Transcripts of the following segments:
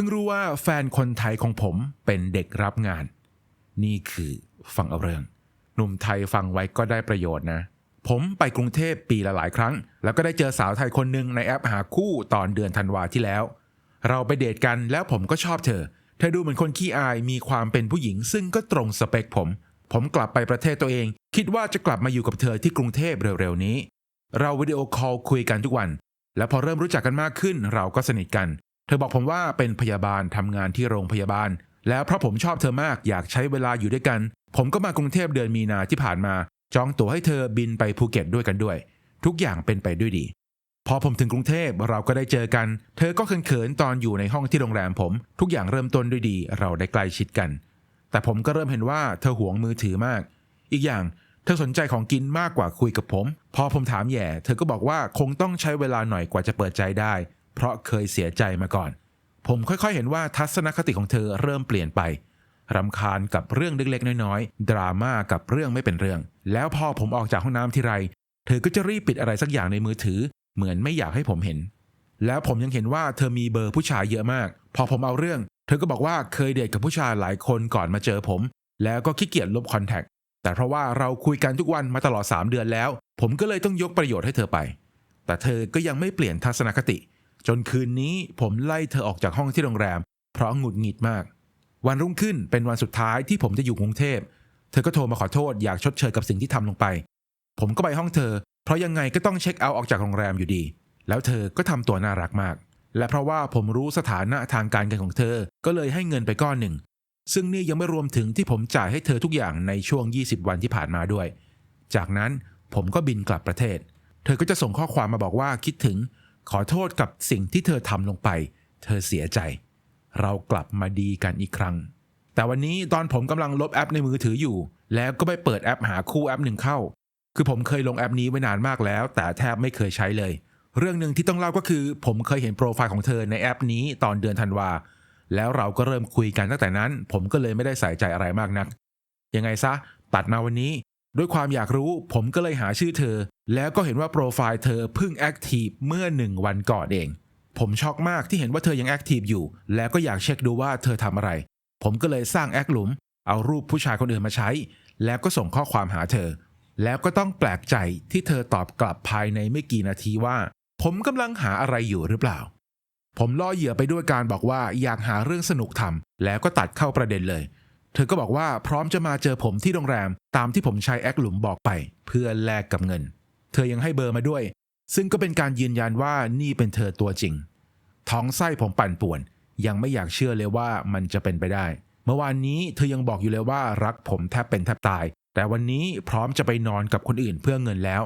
พิ่งรู้ว่าแฟนคนไทยของผมเป็นเด็กรับงาน นี่คือฟังเอาเรื่อง หนุ่มไทยฟังไว้ก็ได้ประโยชน์นะ ผมไปกรุงเทพปีละหลายครั้ง แล้วก็ได้เจอสาวไทยคนหนึ่งในแอปหาคู่ตอนเดือนธันวาที่แล้ว เราไปเดทกันแล้วผมก็ชอบเธอ เธอดูเหมือนคนขี้อายมีความเป็นผู้หญิง ซึ่งก็ตรงสเปคผม ผมกลับไปประเทศตัวเอง คิดว่าจะกลับมาอยู่กับเธอที่กรุงเทพเร็วๆนี้ เราวิดีโอคอลคุยกันทุกวัน แล้วพอเริ่มรู้จักกันมากขึ้น เราก็สนิทกัน เธอบอกผมว่าเป็นพยาบาลทำงานที่โรงพยาบาล แล้วเพราะผมชอบเธอมากอยากใช้เวลาอยู่ด้วยกัน ผมก็มากรุงเทพเดือนมีนาที่ผ่านมา จองตั๋วให้เธอบินไปภูเก็ตด้วยกันด้วย ทุกอย่างเป็นไปด้วยดี พอผมถึงกรุงเทพเราก็ได้เจอกัน เธอก็เขินๆตอนอยู่ในห้องที่โรงแรมผม ทุกอย่างเริ่มต้นด้วยดี เราได้ใกล้ชิดกัน แต่ผมก็เริ่มเห็นว่าเธอหวงมือถือมาก อีกอย่างเธอสนใจของกินมากกว่าคุยกับผม พอผมถามแย่ เธอก็บอกว่าคงต้องใช้เวลาหน่อยกว่าจะเปิดใจได้ เพราะเคยเสียใจมาก่อน ผมค่อยๆเห็นว่าทัศนคติของเธอเริ่มเปลี่ยนไปรำคาญกับเรื่องเล็กๆน้อยๆ ดราม่ากับเรื่องไม่เป็นเรื่อง แล้วพอผมออกจากห้องน้ำทีไร เธอก็จะรีบปิดอะไรสักอย่างในมือถือ เหมือนไม่อยากให้ผมเห็น แล้วผมยังเห็นว่าเธอมีเบอร์ผู้ชายเยอะมาก พอผมเอาเรื่อง เธอก็บอกว่าเคยเดทกับผู้ชายหลายคนก่อนมาเจอผม แล้วก็ขี้เกียจลบคอนแทคแต่เพราะว่าเราคุยกันทุกวันมาตลอด 3 เดือนแล้ว ผมก็เลยต้องยกประโยชน์ให้เธอไป แต่เธอก็ยังไม่เปลี่ยนทัศนคติ จนคืนนี้ผมไล่เธอออกจากห้องที่โรงแรม เพราะหงุดหงิดมาก วันรุ่งขึ้นเป็นวันสุดท้ายที่ผมจะอยู่กรุงเทพ เธอก็โทรมาขอโทษอยากชดเชยกับสิ่งที่ทำลงไป ผมก็ไปห้องเธอ เพราะยังไงก็ต้องเช็คเอาท์ออกจากโรงแรมอยู่ดี แล้วเธอก็ทำตัวน่ารักมาก และเพราะว่าผมรู้สถานะทางการเงินของเธอ ก็เลยให้เงินไปก้อนหนึ่ง ซึ่งนี่ยังไม่รวมถึงที่ผมจ่ายให้เธอทุกอย่างในช่วง 20 วันที่ผ่านมาด้วย จากนั้นผมก็บินกลับประเทศ เธอก็จะส่งข้อความมาบอกว่าคิดถึง ขอโทษกับสิ่งที่เธอทำลงไป เธอเสียใจ เรากลับมาดีกันอีกครั้ง แต่วันนี้ตอนผมกำลังลบแอปในมือถืออยู่ แล้วก็ไปเปิดแอปหาคู่แอปหนึ่งเข้า คือผมเคยลงแอปนี้ไว้นานมากแล้ว แต่แทบไม่เคยใช้เลย เรื่องหนึ่งที่ต้องเล่าก็คือ ผมเคยเห็นโปรไฟล์ของเธอในแอปนี้ตอนเดือนธันวา แล้วเราก็เริ่มคุยกันตั้งแต่นั้น ผมก็เลยไม่ได้ใส่ใจอะไรมากนัก ยังไงซะตัดมาวันนี้ ด้วยความอยากรู้ผมก็เลยหาชื่อเธอ แล้วก็เห็นว่าโปรไฟล์เธอเพิ่งแอคทีฟเมื่อหนึ่งวันก่อนเอง ผมช็อกมากที่เห็นว่าเธอยังแอคทีฟอยู่ แล้วก็อยากเช็คดูว่าเธอทำอะไร ผมก็เลยสร้างแอคหลุม เอารูปผู้ชายคนอื่นมาใช้ แล้วก็ส่งข้อความหาเธอ แล้วก็ต้องแปลกใจที่เธอตอบกลับภายในไม่กี่นาทีว่า ผมกำลังหาอะไรอยู่หรือเปล่า ผมล่อเหยื่อไปด้วยการบอกว่าอยากหาเรื่องสนุกทำแล้วก็ตัดเข้าประเด็นเลย ธอก็บอกว่าพร้อมจะมาเจอผมที่โรงแรม ตามที่ผมใช้แอคหลุมบอกไป เพื่อแลกกับเงิน เธอยังให้เบอร์มาด้วย ซึ่งก็เป็นการยืนยันว่านี่เป็นเธอตัวจริง ท้องไส้ผมปั่นป่วน ยังไม่อยากเชื่อเลยว่ามันจะเป็นไปได้ เมื่อวานนี้เธอยังบอกอยู่เลยว่ารักผมแทบเป็นแทบตาย แต่วันนี้พร้อมจะไปนอนกับคนอื่นเพื่อเงินแล้ว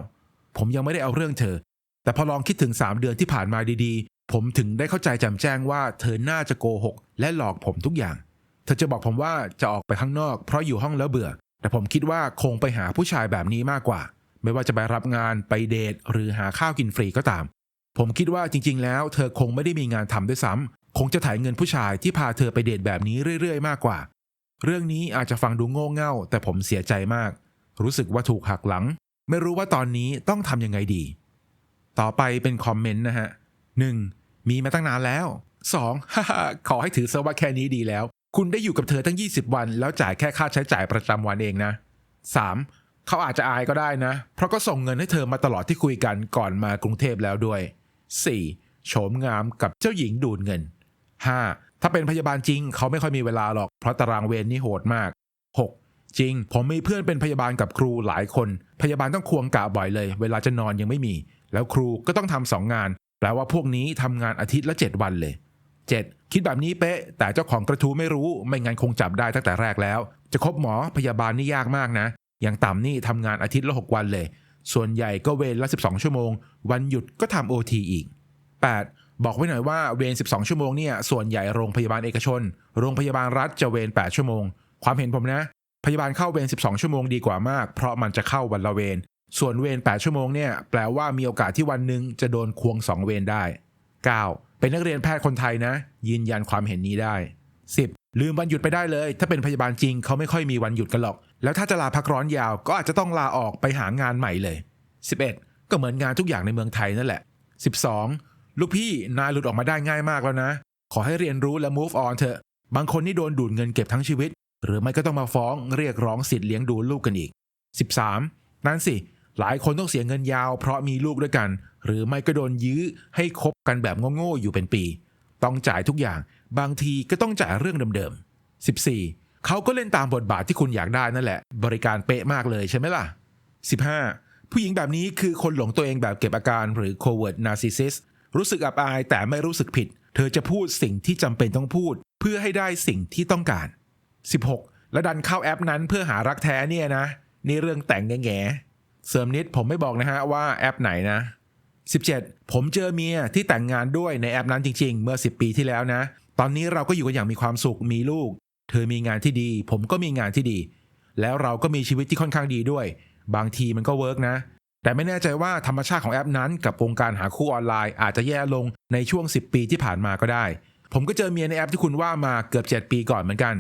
ผมยังไม่ได้เอาเรื่องเธอ แต่พอลองคิดถึง 3 เดือนที่ผ่านมาดีๆ ผมถึงได้เข้าใจแจำแจ้งว่า เธอน่าจะโกหก และหลอกผมทุกอย่าง อจะบอกผมว่าจะออกไปข้างนอก เพราะอยู่ห้องแล้วเบื่อ แต่ผมคิดว่าคงไปหาผู้ชายแบบนี้มากกว่า ไม่ว่าจะไปรับงานไปเดทหรือหาข้าวกินฟรีก็ตาม ผมคิดว่าจริง ๆ แล้ว เธอคงไม่ได้มีงานทำด้วยซ้ำคงจะถ่ายเงินผู้ชายที่พาเธอไปเดทแบบนี้เรื่อย ๆ มากกว่า เรื่องนี้อาจจะฟังดูโง่เง่า แต่ผมเสียใจมาก รู้สึกว่าถูกหักหลัง ไม่รู้ว่าตอนนี้ต้องทำยังไงดี ต่อไปเป็นคอมเมนต์นะฮะ 1. มีมาตั้งนานแล้ว 2. ฮ่าขอให้ถือซะว่าแค่นี้ดีแล้ว คุณได้อยู่กับเธอตั้ง 20 วัน แล้วจ่ายแค่ค่าใช้จ่ายประจำวันเองนะ 3. เขาอาจจะอายก็ได้นะ เพราะก็ส่งเงินให้เธอมาตลอดที่คุยกันก่อนมากรุงเทพแล้วด้วย 4. โฉมงามกับเจ้าหญิงดูดเงิน 5. ถ้าเป็นพยาบาลจริง เขาไม่ค่อยมีเวลาหรอก เพราะตารางเวรนี่โหดมาก 6. จริง ผมมีเพื่อนเป็นพยาบาลกับครูหลายคน พยาบาลต้องควงกะบ่อยเลย เวลาจะนอนยังไม่มี แล้วครูก็ต้องทำสองงาน แปลว่าพวกนี้ทำงานอาทิตย์ละ 7 วันเลย 7. คิดแบบนี้เป๊ะ แต่เจ้าของกระทู้ไม่รู้ไม่งั้นคงจับได้ตั้งแต่แรกแล้ว จะคบหมอพยาบาลนี่ยากมากนะ อย่างต่ำนี่ทำงานอาทิตย์ละ 6 วันเลย ส่วนใหญ่ก็เวรละ 12 ชั่วโมง วันหยุดก็ทำโอทีอีก 8. บอกไว้หน่อยว่าเวร 12 ชั่วโมงเนี่ยส่วนใหญ่โรงพยาบาลเอกชน โรงพยาบาลรัฐจะเวร 8 ชั่วโมง ความเห็นผมนะ พยาบาลเข้าเวร 12 ชั่วโมงดีกว่ามาก เพราะมันจะเข้าวันละเวร ส่วนเวร 8 ชั่วโมงเนี่ยแปลว่ามีโอกาสที่วันหนึ่งจะโดนควง 2 เวรได้ 9. เป็นนักเรียนแพทย์คนไทยนะ ยืนยันความเห็นนี้ได้ 10. ลืมวันหยุดไปได้เลย ถ้าเป็นพยาบาลจริงเขาไม่ค่อยมีวันหยุดกันหรอก แล้วถ้าจะลาพักร้อนยาวก็อาจจะต้องลาออกไปหางานใหม่เลย 11. ก็เหมือนงานทุกอย่างในเมืองไทยนั่นแหละ 12. ลูกพี่นายหลุดออกมาได้ง่ายมากแล้วนะ ขอให้เรียนรู้และ move on เถอะ บางคนนี่โดนดูดเงินเก็บทั้งชีวิต หรือไม่ก็ต้องมาฟ้องเรียกร้องสิทธิ์เลี้ยงดูลูกกันอีก 13. นั่นสิหลายคนต้องเสียเงินยาวเพราะมีลูกด้วยกัน หรือไม่ก็โดนยื้อให้คบกันแบบโง่ๆอยู่เป็นปี ต้องจ่ายทุกอย่าง บางทีก็ต้องจ่ายเรื่องเดิมๆ 14. เขาก็เล่นตามบทบาทที่คุณอยากได้นั่นแหละ บริการเป๊ะมากเลยใช่ไหมล่ะ 15. ผู้หญิงแบบนี้คือคนหลงตัวเองแบบเก็บอาการหรือ covert narcissist รู้สึกอับอายแต่ไม่รู้สึกผิด เธอจะพูดสิ่งที่จำเป็นต้องพูด เพื่อให้ได้สิ่งที่ต้องการ 16. แล้วดันเข้าแอปนั้นเพื่อหารักแท้เนี่ยนะนี่เรื่องแต่งแง่ๆเสริมนิดผมไม่บอกนะฮะว่าแอปไหนนะ 17. ผมเจอเมียที่แต่งงานด้วยในแอปนั้นจริง ๆ เมื่อ 10 ปีที่แล้วนะ ตอนนี้เราก็อยู่กันอย่างมีความสุขมีลูก เธอมีงานที่ดี ผมก็มีงานที่ดี แล้วเราก็มีชีวิตที่ค่อนข้างดีด้วย บางทีมันก็เวิร์กนะ แต่ไม่แน่ใจว่าธรรมชาติของแอปนั้น กับวงการหาคู่ออนไลน์อาจจะแย่ลงในช่วง 10 ปีที่ผ่านมาก็ได้ ผมก็เจอเมียในแอปที่คุณว่ามาเกือบ 7 ปีก่อนเหมือนกัน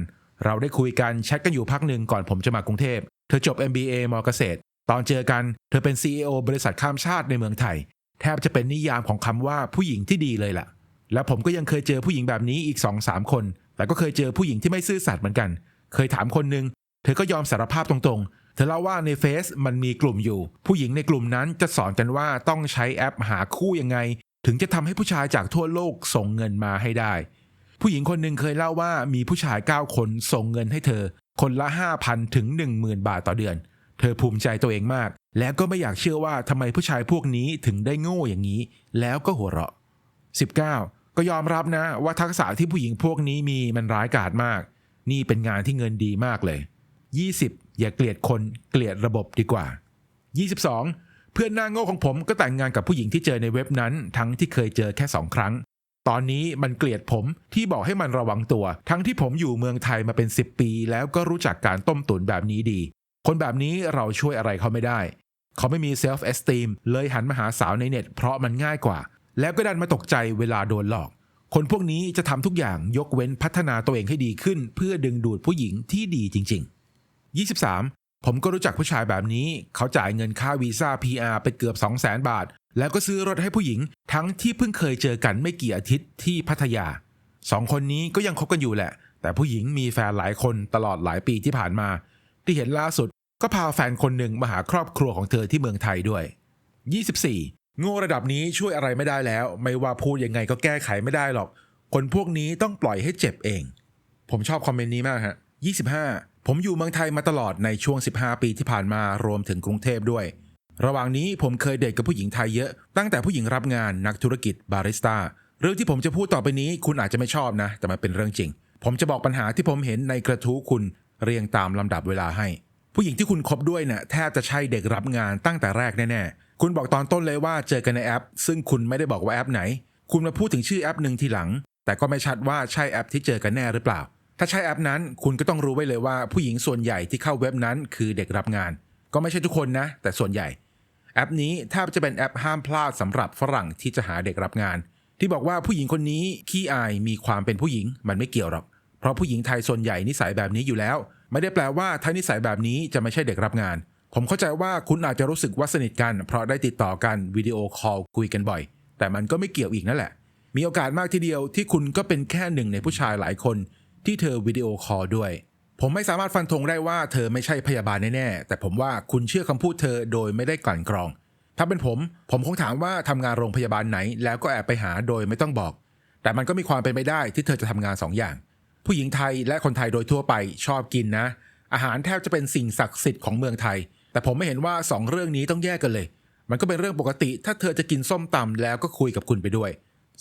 เราได้คุยกันแชทกันอยู่พักหนึ่งก่อนผมจะมากรุงเทพเธอจบ MBA มเกษตร ตอนเจอกัน เธอเป็น CEO บริษัทข้ามชาติในเมืองไทย แทบจะเป็นนิยามของคำว่าผู้หญิงที่ดีเลยล่ะ และผมก็ยังเคยเจอผู้หญิงแบบนี้อีก2-3คน แต่ก็เคยเจอผู้หญิงที่ไม่ซื่อสัตย์เหมือนกัน เคยถามคนหนึ่งเธอก็ยอมสารภาพตรงๆ เธอเล่าว่าในเฟซมันมีกลุ่มอยู่ ผู้หญิงในกลุ่มนั้นจะสอนกันว่าต้องใช้แอปหาคู่ยังไง ถึงจะทำให้ผู้ชายจากทั่วโลกส่งเงินมาให้ได้ ผู้หญิงคนหนึ่งเคยเล่าว่ามีผู้ชาย 9 คนส่งเงินให้เธอ คนละ 5,000ถึง10,000 บาทต่อเดือน เธอภูมิใจตัวเองมาก แล้วก็ไม่อยากเชื่อว่าทำไมผู้ชายพวกนี้ถึงได้โง่อย่างนี้ แล้วก็หัวเราะ 19 ก็ยอมรับนะว่าทักษะที่ผู้หญิงพวกนี้มีมันร้ายกาจมาก นี่เป็นงานที่เงินดีมากเลย 20 อย่าเกลียดคนเกลียดระบบดีกว่า 22 เพื่อนหน้าโง่ของผมก็แต่งงานกับผู้หญิงที่เจอในเว็บนั้น ทั้งที่เคยเจอแค่สองครั้ง ตอนนี้มันเกลียดผมที่บอกให้มันระวังตัว ทั้งที่ผมอยู่เมืองไทยมาเป็น 10 ปี แล้วก็รู้จักการต้มตุ๋นแบบนี้ดี คนแบบนี้เราช่วยอะไรเขาไม่ได้ เขาไม่มีเซลฟ์เอสติมเลยหันมาหาสาวในเน็ตเพราะมันง่ายกว่า แล้วก็ดันมาตกใจเวลาโดนหลอก คนพวกนี้จะทำทุกอย่างยกเว้นพัฒนาตัวเองให้ดีขึ้น เพื่อดึงดูดผู้หญิงที่ดีจริง ๆ 23 ผมก็รู้จักผู้ชายแบบนี้ เขาจ่ายเงินค่าวีซ่า PR ไปเกือบ 200,000 บาท แล้วก็ซื้อรถให้ผู้หญิง ทั้งที่เพิ่งเคยเจอกันไม่กี่อาทิตย์ที่พัทยาสองคนนี้ก็ยังคบกันอยู่แหละ แต่ผู้หญิงมีแฟนหลายคนตลอดหลายปีที่ผ่านมา ที่เห็นล่าสุด ก็พาแฟนคนหนึ่งมาหาครอบครัวของเธอที่เมืองไทยด้วย 24 โง่ระดับนี้ช่วยอะไรไม่ได้แล้ว ไม่ว่าพูดยังไงก็แก้ไขไม่ได้หรอก คนพวกนี้ต้องปล่อยให้เจ็บเอง ผมชอบคอมเมนต์นี้มากฮะ 25 ผมอยู่เมืองไทยมาตลอดในช่วง 15 ปีที่ผ่านมารวมถึงกรุงเทพด้วย ระหว่างนี้ผมเคยเดทกับผู้หญิงไทยเยอะ ตั้งแต่ผู้หญิงรับงานนักธุรกิจบาริสต้า เรื่องที่ผมจะพูดต่อไปนี้คุณอาจจะไม่ชอบนะ แต่มันเป็นเรื่องจริง ผมจะบอกปัญหาที่ผมเห็นในกระทู้คุณเรียงตามลำดับเวลาให้ ผู้หญิงที่คุณคบด้วยเนี่ยแทบจะใช่เด็กรับงานตั้งแต่แรกแน่ๆ คุณบอกตอนต้นเลยว่าเจอกันในแอป ซึ่งคุณไม่ได้บอกว่าแอปไหน คุณมาพูดถึงชื่อแอปหนึ่งทีหลัง แต่ก็ไม่ชัดว่าใช่แอปที่เจอกันแน่หรือเปล่า ถ้าใช่แอปนั้น คุณก็ต้องรู้ไว้เลยว่าผู้หญิงส่วนใหญ่ที่เข้าเว็บนั้นคือเด็กรับงาน ก็ไม่ใช่ทุกคนนะ แต่ส่วนใหญ่ แอปนี้แทบจะเป็นแอปห้ามพลาดสำหรับฝรั่งที่จะหาเด็กรับงาน ที่บอกว่าผู้หญิงคนนี้ขี้อายมีความเป็นผู้หญิงมันไม่เกี่ยวหรอกเพราะผู้หญิงไทยส่วนใหญ่นิสัยแบบนี้อยู่แล้ว ไม่ได้แปลว่าถ้านิสัยแบบนี้จะไม่ใช่เด็กรับงาน ผมเข้าใจว่าคุณอาจจะรู้สึกว่าสนิทกัน เพราะได้ติดต่อกันวิดีโอคอลคุยกันบ่อย แต่มันก็ไม่เกี่ยวอีกนั่นแหละ มีโอกาสมากทีเดียวที่คุณก็เป็นแค่หนึ่งในผู้ชายหลายคน ที่เธอวิดีโอคอลด้วย ผมไม่สามารถฟันธงได้ว่าเธอไม่ใช่พยาบาลแน่ๆแต่ผมว่าคุณเชื่อคำพูดเธอโดยไม่ได้กลั่นกรอง ถ้าเป็นผม ผมคงถามว่าทำงานโรงพยาบาลไหน แล้วก็แอบไปหาโดยไม่ต้องบอก แต่มันก็มีความเป็นไปได้ที่เธอจะทำงานสองอย่าง ผู้หญิงไทยและคนไทยโดยทั่วไปชอบกินนะ อาหารแทบจะเป็นสิ่งศักดิ์สิทธิ์ของเมืองไทย แต่ผมไม่เห็นว่าสองเรื่องนี้ต้องแยกกันเลย มันก็เป็นเรื่องปกติ ถ้าเธอจะกินส้มตำแล้วก็คุยกับคุณไปด้วย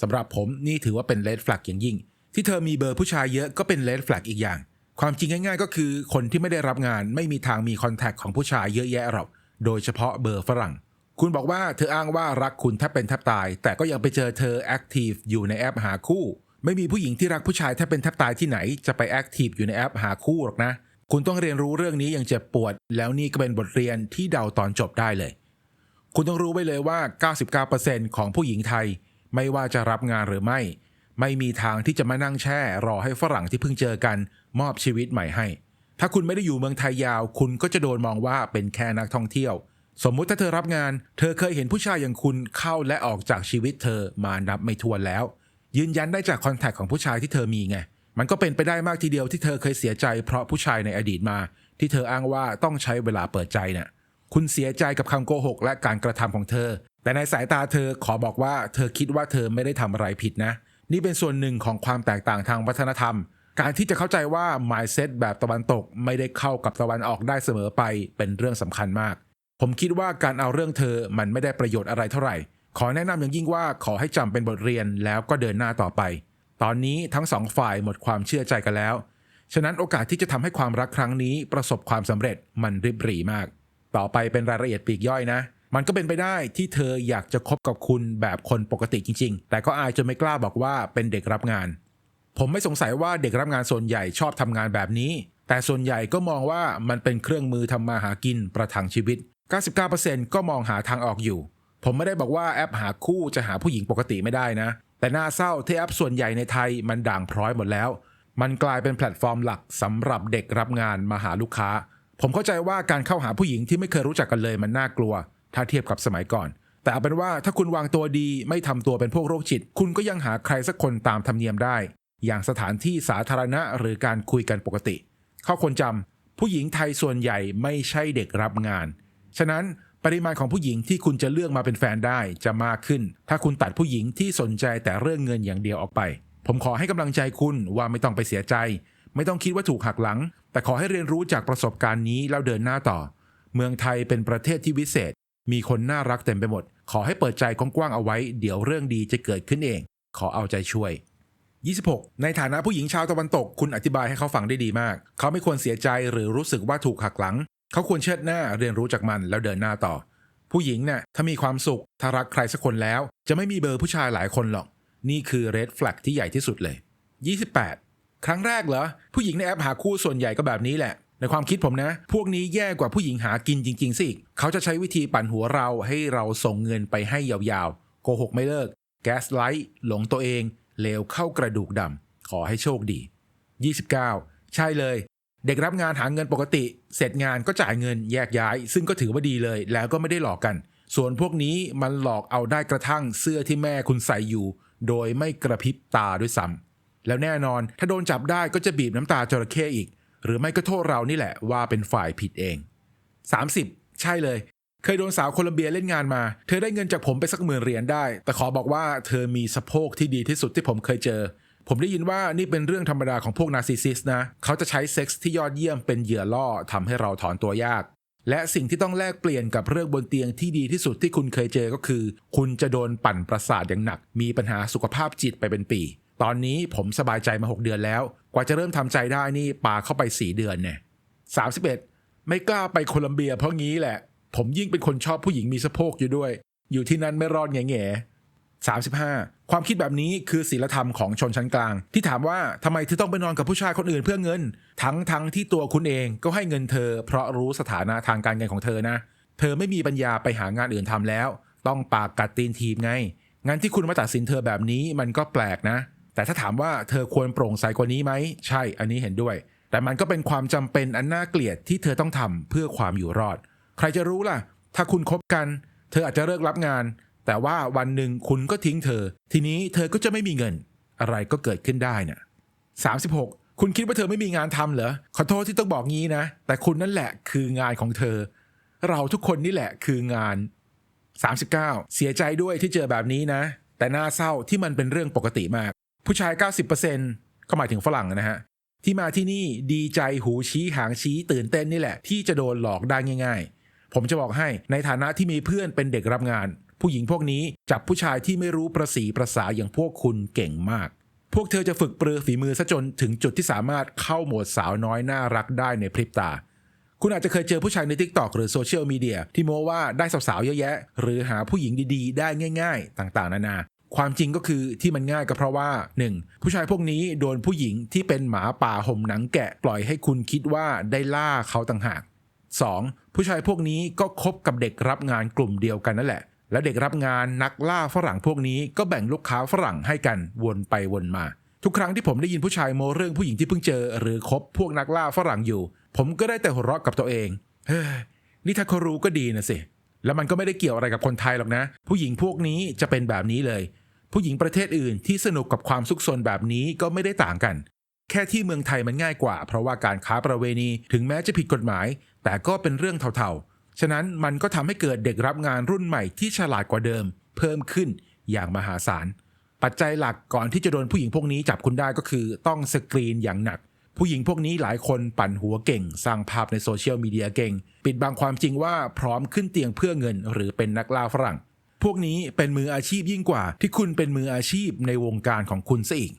สำหรับผมนี่ถือว่าเป็นเลดแฟลกอย่างยิ่ง ที่เธอมีเบอร์ผู้ชายเยอะก็เป็นเลดแฟลกอีกอย่าง ความจริงง่ายๆ ก็คือคนที่ไม่ได้รับงานไม่มีทางมีคอนแทคของผู้ชายเยอะแยะหรอกโดยเฉพาะเบอร์ฝรั่ง คุณบอกว่าเธออ้างว่ารักคุณแทบเป็นแทบตาย แต่ก็ยังไปเจอเธอแอคทีฟอยู่ในแอปหาคู่ ไม่มีผู้หญิงที่รักผู้ชายแทบเป็นแทบตายที่ไหนจะไปแอคทีฟอยู่ในแอปหาคู่หรอกนะ คุณต้องเรียนรู้เรื่องนี้อย่างเจ็บปวด แล้วนี่ก็เป็นบทเรียนที่เดาตอนจบได้เลย คุณต้องรู้ไว้เลยว่า 99%ของผู้หญิงไทย ไม่ว่าจะรับงานหรือไม่ ไม่มีทางที่จะมานั่งแช่ รอให้ฝรั่งที่เพิ่งเจอกัน มอบชีวิตใหม่ให้ ถ้าคุณไม่ได้อยู่เมืองไทยยาว คุณก็จะโดนมองว่าเป็นแค่นักท่องเที่ยว สมมุติถ้าเธอรับงาน เธอเคยเห็นผู้ชายอย่างคุณเข้าและออกจากชีวิตเธอมานับไม่ถ้วนแล้ว ยืนยันได้จากคอนแทคของผู้ชายที่เธอมีไง มันก็เป็นไปได้มากทีเดียวที่เธอเคยเสียใจ เพราะผู้ชายในอดีตมา ที่เธออ้างว่าต้องใช้เวลาเปิดใจเนี่ยคุณเสียใจกับคำโกหก และการกระทำของเธอ แต่ในสายตาเธอขอบอกว่าเธอคิดว่าเธอไม่ได้ทำอะไรผิดนะ นี่เป็นส่วนหนึ่งของความแตกต่างทางวัฒนธรรม การที่จะเข้าใจว่า mindset แบบตะวันตกไม่ได้เข้ากับตะวันออกได้เสมอไปเป็นเรื่องสำคัญมาก ผมคิดว่าการเอาเรื่องเธอมันไม่ได้ประโยชน์อะไรเท่าไหร่ ขอแนะนำอย่างยิ่งว่าขอให้จำเป็นบทเรียนแล้วก็เดินหน้าต่อไป ตอนนี้ทั้งสองฝ่ายหมดความเชื่อใจกันแล้ว ฉะนั้นโอกาสที่จะทำให้ความรักครั้งนี้ประสบความสำเร็จมันริบหรี่มาก ต่อไปเป็นรายละเอียดปีกย่อยนะ มันก็เป็นไปได้ที่เธออยากจะคบกับคุณแบบคนปกติจริง ๆ แต่ก็อายจนไม่กล้าบอกว่าเป็นเด็กรับงาน ผมไม่สงสัยว่าเด็กรับงานส่วนใหญ่ชอบทำงานแบบนี้ แต่ส่วนใหญ่ก็มองว่ามันเป็นเครื่องมือทำมาหากินประทังชีวิต 99%ก็มองหาทางออกอยู่ ผมไม่ได้บอกว่าแอปหาคู่จะหาผู้หญิงปกติไม่ได้นะ แต่น่าเศร้าที่แอปส่วนใหญ่ในไทยมันด่างพร้อยหมดแล้ว มันกลายเป็นแพลตฟอร์มหลักสำหรับเด็กรับงานมาหาลูกค้า ผมเข้าใจว่าการเข้าหาผู้หญิงที่ไม่เคยรู้จักกันเลยมันน่ากลัว ถ้าเทียบกับสมัยก่อน แต่เอาเป็นว่าถ้าคุณวางตัวดีไม่ทำตัวเป็นพวกโรคจิต คุณก็ยังหาใครสักคนตามธรรมเนียมได้ อย่างสถานที่สาธารณะหรือการคุยกันปกติ เข้อควรจำผู้หญิงไทยส่วนใหญ่ไม่ใช่เด็กรับงาน ฉะนั้น ปริมาณของผู้หญิงที่คุณจะเลือกมาเป็นแฟนได้จะมากขึ้น ถ้าคุณตัดผู้หญิงที่สนใจแต่เรื่องเงินอย่างเดียวออกไป ผมขอให้กำลังใจคุณว่าไม่ต้องไปเสียใจ ไม่ต้องคิดว่าถูกหักหลัง แต่ขอให้เรียนรู้จากประสบการณ์นี้แล้วเดินหน้าต่อ เมืองไทยเป็นประเทศที่วิเศษ มีคนน่ารักเต็มไปหมด ขอให้เปิดใจกว้างๆเอาไว้ เดี๋ยวเรื่องดีจะเกิดขึ้นเอง ขอเอาใจช่วย 26 ในฐานะผู้หญิงชาวตะวันตก คุณอธิบายให้เขาฟังได้ดีมาก เขาไม่ควรเสียใจหรือรู้สึกว่าถูกหักหลัง เขาควรเชิดหน้าเรียนรู้จากมันแล้วเดินหน้าต่อ ผู้หญิงเนี่ยถ้ามีความสุขถ้ารักใครสักคนแล้ว จะไม่มีเบอร์ผู้ชายหลายคนหรอก นี่คือเรดแฟลกที่ใหญ่ที่สุดเลย 28 ครั้งแรกเหรอ ผู้หญิงในแอปหาคู่ส่วนใหญ่ก็แบบนี้แหละ ในความคิดผมนะ พวกนี้แย่กว่าผู้หญิงหากินจริง ๆสิเขาจะใช้วิธีปั่นหัวเราให้เราส่งเงินไปให้ยาวๆโกหกไม่เลิก แก๊สไลท์หลงตัวเองเลวเข้ากระดูกดำขอให้โชคดี 29 ใช่เลย เด็กรับงานหาเงินปกติ เสร็จงานก็จ่ายเงินแยกย้าย ซึ่งก็ถือว่าดีเลย แล้วก็ไม่ได้หลอกกัน ส่วนพวกนี้มันหลอกเอาได้กระทั่งเสื้อที่แม่คุณใส่อยู่ โดยไม่กระพริบตาด้วยซ้ำแล้วแน่นอนถ้าโดนจับได้ก็จะบีบน้ำตาจระเข้อีก หรือไม่ก็โทษเรานี่แหละว่าเป็นฝ่ายผิดเอง 30 ใช่เลย เคยโดนสาวโคลัมเบียเล่นงานมา เธอได้เงินจากผมไปสักหมื่นเหรียญได้ แต่ขอบอกว่าเธอมีสะโพกที่ดีที่สุดที่ผมเคยเจอ ผมได้ยินว่านี่เป็นเรื่องธรรมดาของพวกนาร์ซิสซิสนะ เขาจะใช้เซ็กส์ที่ยอดเยี่ยมเป็นเหยื่อล่อทำให้เราถอนตัวยาก และสิ่งที่ต้องแลกเปลี่ยนกับเรื่องบนเตียงที่ดีที่สุดที่คุณเคยเจอก็คือ คุณจะโดนปั่นประสาทอย่างหนัก มีปัญหาสุขภาพจิตไปเป็นปี ตอนนี้ผมสบายใจมา 6 เดือนแล้ว กว่าจะเริ่มทำใจได้นี่ปาเข้าไป 4 เดือนเนี่ย31ไม่กล้าไปโคลัมเบียเพราะงี้แหละ ผมยิ่งเป็นคนชอบผู้หญิงมีสะโพกอยู่ด้วย อยู่ที่นั่นไม่รอดแง่แง่35 ความคิดแบบนี้คือศีลธรรมของชนชั้นกลาง ที่ถามว่าทำไมเธอต้องไปนอนกับผู้ชายคนอื่นเพื่อเงิน ทั้งทั้งที่ตัวคุณเองก็ให้เงินเธอ เพราะรู้สถานะทางการเงินของเธอนะ เธอไม่มีปัญญาไปหางานอื่นทำแล้ว ต้องปากกัดตีนทีมไงงั้นที่คุณมาตัดสินเธอแบบนี้มันก็แปลกนะ แต่ถ้าถามว่าเธอควรโปร่งใสกว่านี้ไหมใช่อันนี้เห็นด้วย แต่มันก็เป็นความจำเป็นอันน่าเกลียดที่เธอต้องทำเพื่อความอยู่รอด ใครจะรู้ล่ะ ถ้าคุณคบกัน เธออาจจะเลิกรับงาน แต่ว่าวันหนึ่งคุณก็ทิ้งเธอ ทีนี้เธอก็จะไม่มีเงิน อะไรก็เกิดขึ้นได้น่ะ36คุณคิดว่าเธอไม่มีงานทำเหรอขอโทษที่ต้องบอกงี้นะ แต่คุณนั่นแหละคืองานของเธอ เราทุกคนนี่แหละคืองาน 39 เสียใจด้วยที่เจอแบบนี้นะ แต่น่าเศร้าที่มันเป็นเรื่องปกติมาก ผู้ชาย 90%ก็หมายถึงฝรั่งนะฮะที่มาที่นี่ดีใจหูชี้หางชี้ตื่นเต้นนี่แหละ ที่จะโดนหลอกได้ง่าย ๆ ผมจะบอกให้ในฐานะที่มีเพื่อนเป็นเด็กรับงาน ผู้หญิงพวกนี้จับผู้ชายที่ไม่รู้ประสีประสาอย่างพวกคุณเก่งมาก พวกเธอจะฝึกปรือฝีมือซะจนถึงจุดที่สามารถเข้าโหมดสาวน้อยน่ารักได้ในพริบตา คุณอาจจะเคยเจอผู้ชายใน t ิ k t o k หรือโซเชียลมีเดียที่โม้ว่าได้สาวๆเยอะแยะ หรือหาผู้หญิงดีๆ ได้ง่าย ๆ ต่างๆ นานาความจริงก็คือที่มันง่ายก็เพราะว่า 1. ผู้ชายพวกนี้โดนผู้หญิงที่เป็นหมาป่าห่มหนังแกะปล่อยให้คุณคิดว่าได้ล่าเขาต่างหาก 2. ผู้ชายพวกนี้ก็คบกับเด็กรับงานกลุ่มเดียวกันนั่นแหละ และเด็กรับงานนักล่าฝรั่งพวกนี้ก็แบ่งลูกค้าฝรั่งให้กันวนไปวนมา ทุกครั้งที่ผมได้ยินผู้ชายโมเรื่องผู้หญิงที่เพิ่งเจอ หรือคบพวกนักล่าฝรั่งอยู่ ผมก็ได้แต่หัวเราะกับตัวเองเฮ้ยนี่ถ้าเขารู้ก็ดีนะสิแล้วมันก็ไม่ได้เกี่ยวอะไรกับคนไทยหรอกนะ ผู้หญิงพวกนี้จะเป็นแบบนี้เลย ผู้หญิงประเทศอื่นที่สนุกกับความซุกซนแบบนี้ก็ไม่ได้ต่างกัน แค่ที่เมืองไทยมันง่ายกว่า เพราะว่าการค้าประเวณีถึงแม้จะผิดกฎหมาย แต่ก็เป็นเรื่องเท่าๆ ฉะนั้นมันก็ทำให้เกิดเด็กรับงานรุ่นใหม่ที่ฉลาดกว่าเดิม เพิ่มขึ้นอย่างมหาศาล ปัจจัยหลักก่อนที่จะโดนผู้หญิงพวกนี้จับคุณได้ก็คือต้องสกรีนอย่างหนัก ผู้หญิงพวกนี้หลายคนปั่นหัวเก่ง สร้างภาพในโซเชียลมีเดียเก่ง ปิดบังความจริงว่าพร้อมขึ้นเตียงเพื่อเงิน หรือเป็นนักล่าฝรั่ง พวกนี้เป็นมืออาชีพยิ่งกว่า ที่คุณเป็นมืออาชีพในวงการของคุณซะอีก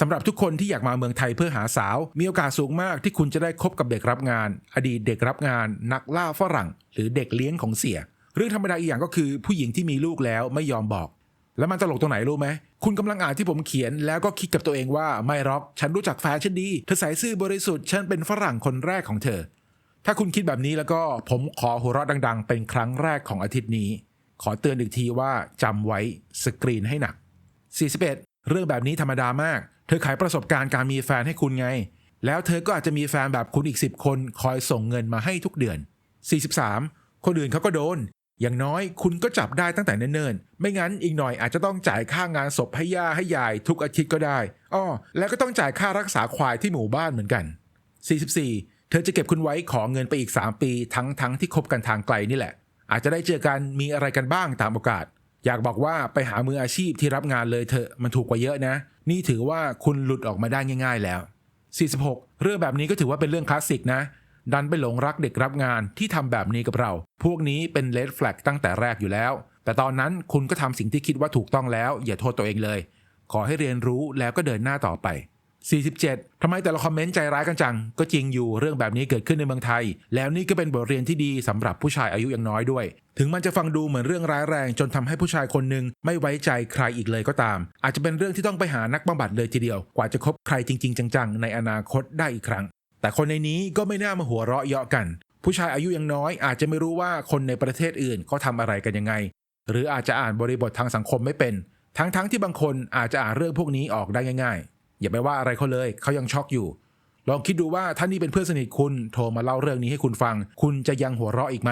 สำหรับทุกคนที่อยากมาเมืองไทยเพื่อหาสาว มีโอกาสสูงมากที่คุณจะได้คบกับเด็กรับงาน อดีตเด็กรับงาน นักล่าฝรั่ง หรือเด็กเลี้ยงของเสีย เรื่องธรรมดาอีกอย่างก็คือผู้หญิงที่มีลูกแล้วไม่ยอมบอก แล้วมันตลกตรงไหนรู้ไหมคุณกำลังอ่านที่ผมเขียนแล้วก็คิดกับตัวเองว่าไม่หรอกฉันรู้จักแฟนฉันดีเธอใส่ซื่อบริสุทธิ์ฉันเป็นฝรั่งคนแรกของเธอ ถ้าคุณคิดแบบนี้แล้วก็ผมขอหัวเราะดัง ๆ เป็นครั้งแรกของอาทิตย์นี้ ขอเตือนอีกทีว่าจำไว้สกรีนให้หนัก 41 เรื่องแบบนี้ธรรมดามาก เธอขายประสบการณ์การมีแฟนให้คุณไง แล้วเธอก็อาจจะมีแฟนแบบคุณอีก 10 คนคอยส่งเงินมาให้ทุกเดือน 43 คนอื่นเขาก็โดน อย่างน้อยคุณก็จับได้ตั้งแต่เนิ่นๆ ไม่งั้นอีกหน่อยอาจจะต้องจ่ายค่างานศพให้ย่าให้ยาย ทุกอาทิตย์ก็ได้ อ้อ แล้วก็ต้องจ่ายค่ารักษาควายที่หมู่บ้านเหมือนกัน 44 เธอจะเก็บคุณไว้ขอเงินไปอีก 3 ปี ทั้งทั้งที่คบกันทางไกลนี่แหละ อาจจะได้เจอกันมีอะไรกันบ้างตามโอกาส อยากบอกว่าไปหามืออาชีพที่รับงานเลยเถอะมันถูกกว่าเยอะนะ นี่ถือว่าคุณหลุดออกมาได้ง่าย ๆ แล้ว 46 เรื่องแบบนี้ก็ถือว่าเป็นเรื่องคลาสสิกนะ ดันไปหลงรักเด็กรับงานที่ทำแบบนี้กับเรา พวกนี้เป็นเลดแฟลกตั้งแต่แรกอยู่แล้ว แต่ตอนนั้นคุณก็ทำสิ่งที่คิดว่าถูกต้องแล้ว อย่าโทษตัวเองเลย ขอให้เรียนรู้แล้วก็เดินหน้าต่อไป 47ทำไมแต่ละคอมเมนต์ใจร้ายกันจัง ก็จริงอยู่เรื่องแบบนี้เกิดขึ้นในเมืองไทย แล้วนี่ก็เป็นบทเรียนที่ดีสำหรับผู้ชายอายุยังน้อยด้วย ถึงมันจะฟังดูเหมือนเรื่องร้ายแรง จนทำให้ผู้ชายคนหนึ่งไม่ไว้ใจใครอีกเลยก็ตาม อาจจะเป็นเรื่องที่ต้องไปหานักบำบัดเลยทีเดียว กว่าจะคบใครจริง ๆ จังๆ ในอนาคตได้อีกครั้ง แต่คนในนี้ก็ไม่น่ามาหัวเราะเยาะกัน ผู้ชายอายุยังน้อย อาจจะไม่รู้ว่าคนในประเทศอื่นเขาทำอะไรกันยังไง หรืออาจจะอ่านบริบททางสังคมไม่เป็น ทั้งๆที่บางคนอาจจะอ่านเรื่องพวกนี้ออกได้ง่ายๆ อย่าไปว่าอะไรเขาเลย เขายังช็อกอยู่ ลองคิดดูว่าถ้านี่เป็นเพื่อนสนิทคุณโทรมาเล่าเรื่องนี้ให้คุณฟัง คุณจะยังหัวเราะอีกไหม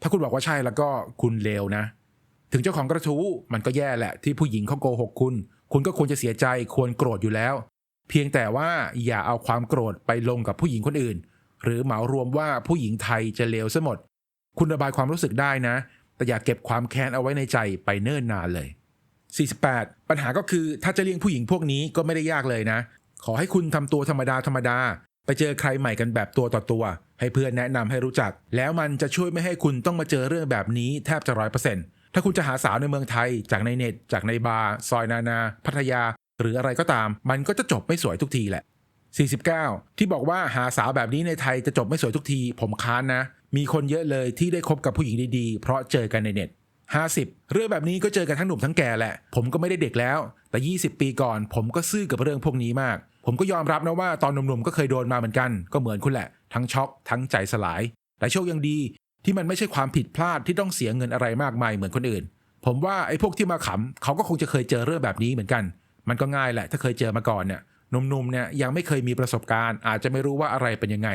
ถ้าคุณบอกว่าใช่แล้วก็คุณเลวนะ ถึงเจ้าของกระทู้มันก็แย่แหละที่ผู้หญิงเขาโกหกคุณ คุณก็ควรจะเสียใจควรโกรธอยู่แล้ว เพียงแต่ว่าอย่าเอาความโกรธไปลงกับผู้หญิงคนอื่น หรือเหมารวมว่าผู้หญิงไทยจะเลวซะหมด คุณระบายความรู้สึกได้นะ แต่อย่าเก็บความแค้นเอาไว้ในใจไปเนิ่นนานเลย 48 ปัญหาก็คือถ้าจะเลี้ยงผู้หญิงพวกนี้ก็ไม่ได้ยากเลยนะ ขอให้คุณทำตัวธรรมดาธรรมดา ไปเจอใครใหม่กันแบบตัวต่อตัว ให้เพื่อนแนะนำให้รู้จัก แล้วมันจะช่วยไม่ให้คุณต้องมาเจอเรื่องแบบนี้แทบจะร้อยเปอร์เซ็นต์ถ้าคุณจะหาสาวในเมืองไทย จากในเน็ต จากในบาร์ซอยนานา พัทยา หรืออะไรก็ตาม มันก็จะจบไม่สวยทุกทีแหละ 49 ที่บอกว่าหาสาวแบบนี้ในไทยจะจบไม่สวยทุกที ผมค้านนะ มีคนเยอะเลยที่ได้คบกับผู้หญิงดีๆ เพราะเจอกันในเน็ต 50 เรื่องแบบนี้ก็เจอกันทั้งหนุ่มทั้งแก่แหละ ผมก็ไม่ได้เด็กแล้ว แต่ 20 ปีก่อน ผมก็ซื่อกับเรื่องพวกนี้มาก ผมก็ยอมรับนะว่าตอนหนุ่มๆก็เคยโดนมาเหมือนกัน ก็เหมือนคุณแหละ ทั้งช็อก ทั้งใจสลาย แต่โชคยังดี ที่มันไม่ใช่ความผิดพลาดที่ต้องเสียเงินอะไรมากมายเหมือนคนอื่น ผมว่าไอ้พวกที่มาขำเขาก็คงจะเคยเจอเรื่องแบบนี้เหมือนกัน มันก็ง่ายแหละ ถ้าเคยเจอมาก่อนเนี่ยหนุ่มๆเนี่ยยังไม่เคยมีประสบการณ์ อาจจะไม่รู้ว่าอะไรเป็นยังไง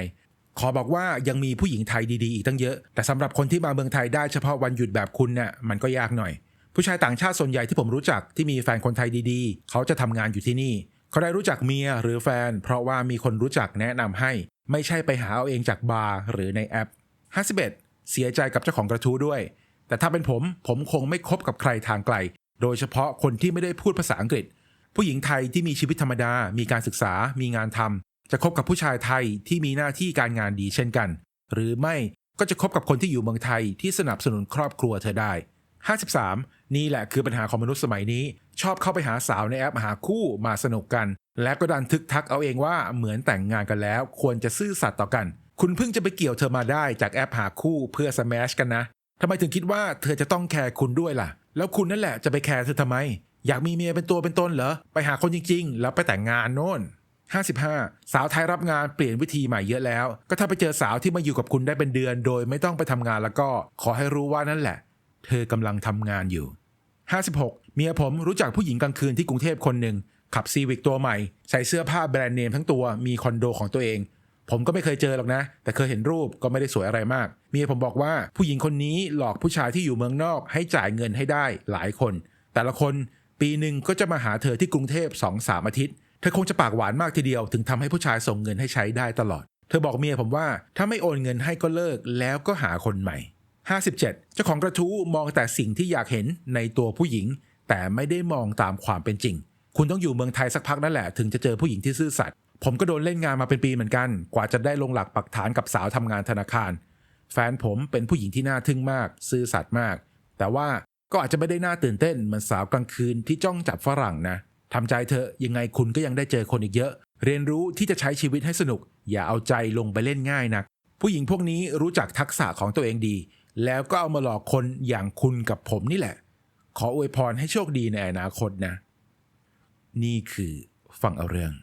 ขอบอกว่ายังมีผู้หญิงไทยดีๆอีกตั้งเยอะ แต่สำหรับคนที่มาเมืองไทยได้เฉพาะวันหยุดแบบคุณเนี่ยมันก็ยากหน่อย ผู้ชายต่างชาติส่วนใหญ่ที่ผมรู้จักที่มีแฟนคนไทยดีๆ เขาจะทำงานอยู่ที่นี่ เขาได้รู้จักเมียหรือแฟน เพราะว่ามีคนรู้จักแนะนำให้ ไม่ใช่ไปหาเอาเองจากบาร์หรือในแอป51เสียใจกับเจ้าของกระทู้ด้วย แต่ถ้าเป็นผมผมคงไม่คบกับใครทางไกล โดยเฉพาะคนที่ไม่ได้พูดภาษาอังกฤษ ผู้หญิงไทยที่มีชีวิตธรรมดา มีการศึกษา มีงานทำ จะคบกับผู้ชายไทยที่มีหน้าที่การงานดีเช่นกัน หรือไม่ก็จะคบกับคนที่อยู่เมืองไทยที่สนับสนุนครอบครัวเธอได้ 53 นี่แหละคือปัญหาของมนุษย์สมัยนี้ ชอบเข้าไปหาสาวในแอปหาคู่มาสนุกกัน และก็ดันทึกทักเอาเองว่าเหมือนแต่งงานกันแล้ว ควรจะซื่อสัตย์ต่อกัน คุณเพิ่งจะไปเกี่ยวเธอมาได้จากแอปหาคู่เพื่อสแมชกันนะทำไมถึงคิดว่าเธอจะต้องแคร์คุณด้วยล่ะ แล้วคุณนั่นแหละจะไปแคร์เธอทำไม อยากมีเมียเป็นตัวเป็นตนเหรอไปหาคนจริง ๆ แล้วไปแต่งงานโน่น 55 สาวไทยรับงานเปลี่ยนวิธีใหม่เยอะแล้ว ก็ถ้าไปเจอสาวที่มาอยู่กับคุณได้เป็นเดือน โดยไม่ต้องไปทำงานแล้วก็ขอให้รู้ว่านั่นแหละ เธอกำลังทำงานอยู่ 56 เมียผมรู้จักผู้หญิงกลางคืนที่กรุงเทพคนหนึ่งขับซีวิกตัวใหม่ ใส่เสื้อผ้าแบรนด์เนมทั้งตัวมีคอนโดของตัวเอง ผมก็ไม่เคยเจอหรอกนะ แต่เคยเห็นรูปก็ไม่ได้สวยอะไรมาก เมียผมบอกว่าผู้หญิงคนนี้หลอกผู้ชายที่อยู่เมืองนอก ให้จ่ายเงินให้ได้หลายคน แต่ละคนปีหนึ่งก็จะมาหาเธอที่กรุงเทพสองสามอาทิตย์ เธอคงจะปากหวานมากทีเดียวถึงทำให้ผู้ชายส่งเงินให้ใช้ได้ตลอด เธอบอกเมียผมว่าถ้าไม่โอนเงินให้ก็เลิกแล้วก็หาคนใหม่ 57 เจ้าของกระทู้มองแต่สิ่งที่อยากเห็นในตัวผู้หญิง แต่ไม่ได้มองตามความเป็นจริง คุณต้องอยู่เมืองไทยสักพักนั่นแหละถึงจะเจอผู้หญิงที่ซื่อสัตย์ผมก็โดนเล่นงานมาเป็นปีเหมือนกัน กว่าจะได้ลงหลักปักฐานกับสาวทำงานธนาคาร แฟนผมเป็นผู้หญิงที่น่าทึ่งมาก ซื่อสัตย์มาก แต่ว่าก็อาจจะไม่ได้น่าตื่นเต้นเหมือนสาวกลางคืนที่จ้องจับฝรั่งนะ ทำใจเถอะยังไงคุณก็ยังได้เจอคนอีกเยอะ เรียนรู้ที่จะใช้ชีวิตให้สนุก อย่าเอาใจลงไปเล่นง่ายนัก ผู้หญิงพวกนี้รู้จักทักษะของตัวเองดี แล้วก็เอามาหลอกคนอย่างคุณกับผมนี่แหละ ขออวยพรให้โชคดีในอนาคตนะ นี่คือฟังเอาเรื่อง